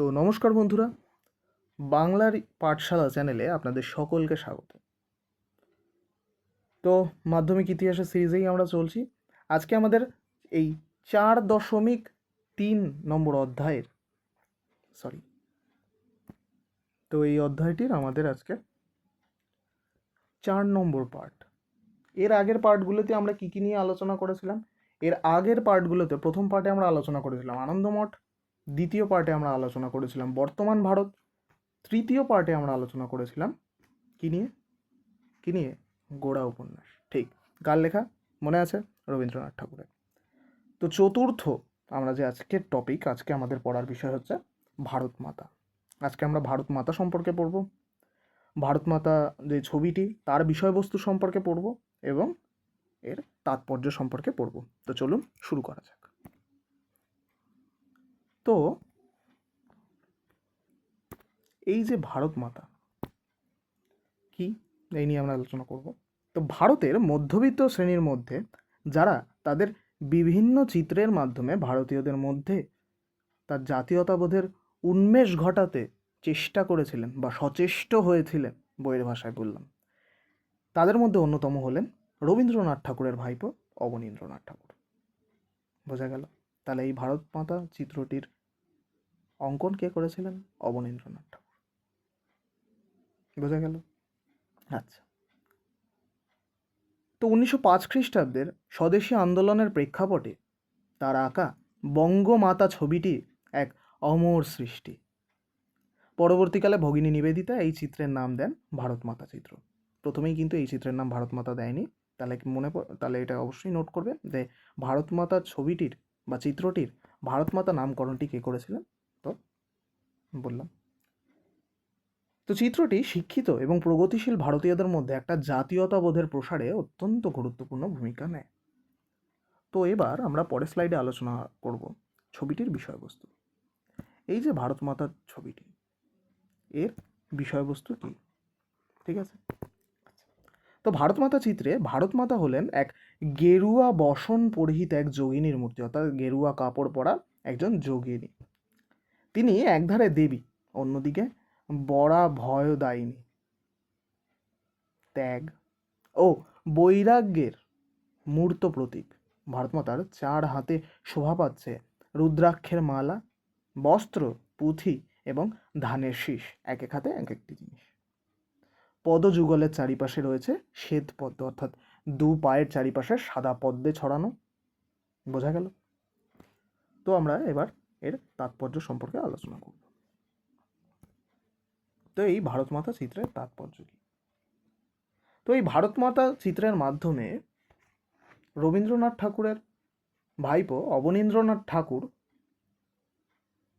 তো নমস্কার বন্ধুরা, বাংলার পাঠশালা চ্যানেলে আপনাদের সকলকে স্বাগত। তো মাধ্যমিক ইতিহাসের সিরিজেই আমরা চলছি। আজকে আমাদের এই চার দশমিক তিন নম্বর অধ্যায়ের সরি তো এই অধ্যায়টির আমাদের আজকে চার নম্বর পার্ট এর আগের পার্টগুলোতে আমরা কী কী নিয়ে আলোচনা করেছিলাম? এর আগের পার্টগুলোতে প্রথম পার্টে আমরা আলোচনা করেছিলাম আনন্দমঠ দ্বিতীয় পার্টে আমরা আলোচনা করেছিলাম বর্তমান ভারত, তৃতীয় পার্টে আমরা আলোচনা করেছিলাম কী নিয়ে? কী নিয়ে? গোড়া উপন্যাস। ঠিক কার লেখা মনে আছে? রবীন্দ্রনাথ ঠাকুরের। তো চতুর্থ আমরা যে আজকের টপিক আজকে আমাদের পড়ার বিষয় হচ্ছে ভারত মাতা। আজকে আমরা ভারত মাতা সম্পর্কে পড়ব। ভারত মাতা যে ছবিটি, তার বিষয়বস্তু সম্পর্কে পড়ব এবং এর তাৎপর্য সম্পর্কে পড়ব। তো চলুন শুরু করা যাক। তো এই যে ভারত মাতা, কি? এই নিয়ে আমরা আলোচনা করব। তো ভারতের মধ্যবিত্ত শ্রেণির মধ্যে যারা তাদের বিভিন্ন চিত্রের মাধ্যমে ভারতীয়দের মধ্যে তার জাতীয়তাবোধের উন্মেষ ঘটাতে চেষ্টা করেছিলেন বা সচেষ্ট হয়েছিলেন বইয়ের ভাষায় বললাম। তাদের মধ্যে অন্যতম হলেন রবীন্দ্রনাথ ঠাকুরের ভাইপো অবনীন্দ্রনাথ ঠাকুর। বোঝা গেল? তাহলে এই ভারত মাতা চিত্রটির অঙ্কন কে করেছিলেন? অবনীন্দ্রনাথ ঠাকুর। বোঝা গেল? আচ্ছা। তো উনিশশো পাঁচ খ্রিস্টাব্দের স্বদেশী আন্দোলনের প্রেক্ষাপটে তার আঁকা বঙ্গমাতা ছবিটি এক অমর সৃষ্টি। পরবর্তীকালে ভগিনী নিবেদিতা এই চিত্রের নাম দেন ভারত মাতা চিত্র। প্রথমেই কিন্তু এই চিত্রের নাম ভারত মাতা দেয়নি। তাহলে মনে তাহলে এটা অবশ্যই নোট করবে যে ভারত মাতা ছবিটির বা চিত্রটির ভারত মাতা নামকরণটি কে করেছিলেন? বললাম। তো চিত্রটি শিক্ষিত এবং প্রগতিশীল ভারতীয়দের মধ্যে একটা জাতীয়তাবোধের প্রসারে অত্যন্ত গুরুত্বপূর্ণ ভূমিকা নেয়। তো এবার আমরা পরের স্লাইডে আলোচনা করব ছবিটির বিষয়বস্তু। এই যে ভারত মাতার ছবিটি, এর বিষয়বস্তু কি? ঠিক আছে? তো ভারত মাতা চিত্রে ভারত মাতা হলেন এক গেরুয়া বসন পরিহিত এক যোগিনীর মূর্তি, অর্থাৎ গেরুয়া কাপড় পরা একজন যোগিনী। তিনি একধারে দেবী, অন্যদিকে বড়া ভয়দায়িনী। ত্যাগ ও বৈরাগ্যের মূর্ত প্রতীক। ভারতমাতার চার হাতে শোভা পাচ্ছে রুদ্রাক্ষের মালা, বস্ত্র, পুঁথি এবং ধানের শীষ, এক এক হাতে এক একটি জিনিস। পদযুগলের চারিপাশে রয়েছে শ্বেত পদ্ম, অর্থাৎ দু পায়ের চারিপাশে সাদা পদ্মে ছড়ানো। বোঝা গেল? তো আমরা এবার এর তাৎপর্য সম্পর্কে আলোচনা করব। তো এই ভারত মাতা চিত্রের তাৎপর্য কি? তো এই ভারত মাতা চিত্রের মাধ্যমে রবীন্দ্রনাথ ঠাকুরের ভাইপো অবনীন্দ্রনাথ ঠাকুর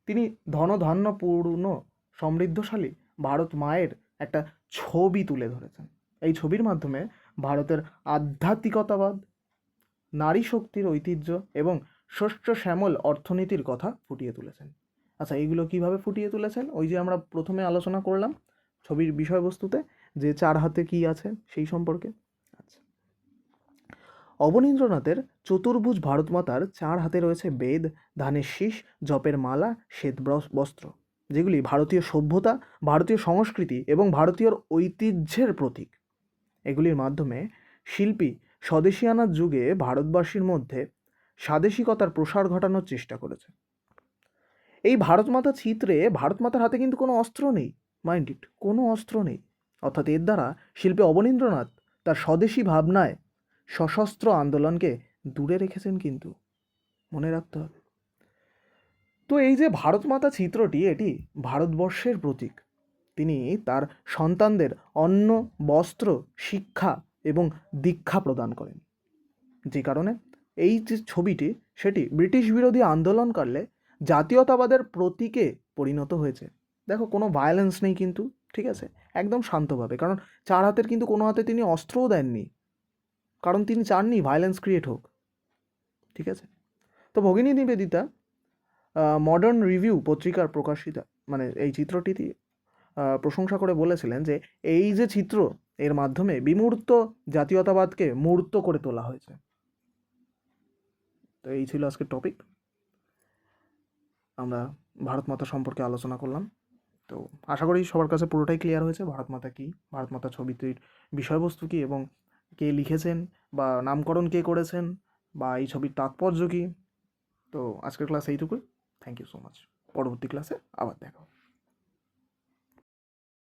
তিনি ধনধান্যপূর্ণ সমৃদ্ধশালী ভারত মায়ের একটা ছবি তুলে ধরেছেন। এই ছবির মাধ্যমে ভারতের আধ্যাত্মিকতাবাদ নারী শক্তির ঐতিহ্য এবং শস্য শ্যামল অর্থনীতির কথা ফুটিয়ে তুলেছেন। আচ্ছা এইগুলো কীভাবে ফুটিয়ে তুলেছেন? ওই যে আমরা প্রথমে আলোচনা করলাম ছবির বিষয়বস্তুতে যে চার হাতে কি আছে সেই সম্পর্কে। আচ্ছা। অবনীন্দ্রনাথের চতুর্ভুজ ভারতমাতার চার হাতে রয়েছে বেদ, ধানের শীষ, জপের মালা, শ্বেত বস্ত্র, যেগুলি ভারতীয় সভ্যতা, ভারতীয় সংস্কৃতি এবং ভারতীয় ঐতিহ্যের প্রতীক। এগুলির মাধ্যমে শিল্পী স্বদেশিয়ানার যুগে ভারতবাসীর মধ্যে স্বাদেশিকতার প্রসার ঘটানোর চেষ্টা করেছে। এই ভারতমাতা চিত্রে ভারতমাতার হাতে কিন্তু কোনো অস্ত্র নেই মাইন্ড ইট কোনো অস্ত্র নেই। অর্থাৎ এর দ্বারা শিল্পী অবনীন্দ্রনাথ তার স্বদেশী ভাবনায় সশস্ত্র আন্দোলনকে দূরে রেখেছেন কিন্তু, মনে রাখতে হবে। তো এই যে ভারতমাতা চিত্রটি এটি ভারতবর্ষের প্রতীক। তিনি তার সন্তানদের অন্ন, বস্ত্র, শিক্ষা এবং দীক্ষা প্রদান করেন। যে কারণে এই যে ছবিটি, সেটি ব্রিটিশ বিরোধী আন্দোলনকালে জাতীয়তাবাদের প্রতীকে পরিণত হয়েছে। দেখো, কোনো ভায়োলেন্স নেই কিন্তু, ঠিক আছে? একদম শান্তভাবে, কারণ চার হাতের কিন্তু কোনো হাতে তিনি অস্ত্রও দেননি। কারণ তিনি চাননি ভায়োলেন্স ক্রিয়েট হোক, ঠিক আছে? তো ভগিনী নিবেদিতা মডার্ন রিভিউ পত্রিকার প্রকাশিত মানে এই চিত্রটি প্রশংসা করে বলেছিলেন যে, এই যে চিত্র, এর মাধ্যমে বিমূর্ত জাতীয়তাবাদকে মূর্ত করে তোলা হয়েছে। তো এই ছিল আজকের টপিক আমরা ভারত মাতা সম্পর্কে আলোচনা করলাম। তো আশা করি সবার কাছে পুরোটাই ক্লিয়ার হয়েছে। ভারত মাতা কী? ভারত মাতা ছবিটির বিষয়বস্তু কী? এবং কে লিখেছেন? বা নামকরণ কে করেছেন? বা এই ছবির তাৎপর্য কী? তো আজকের ক্লাস এইটুকুই। থ্যাংক ইউ সো মাচ পরবর্তী ক্লাসে আবার দেখা হবে।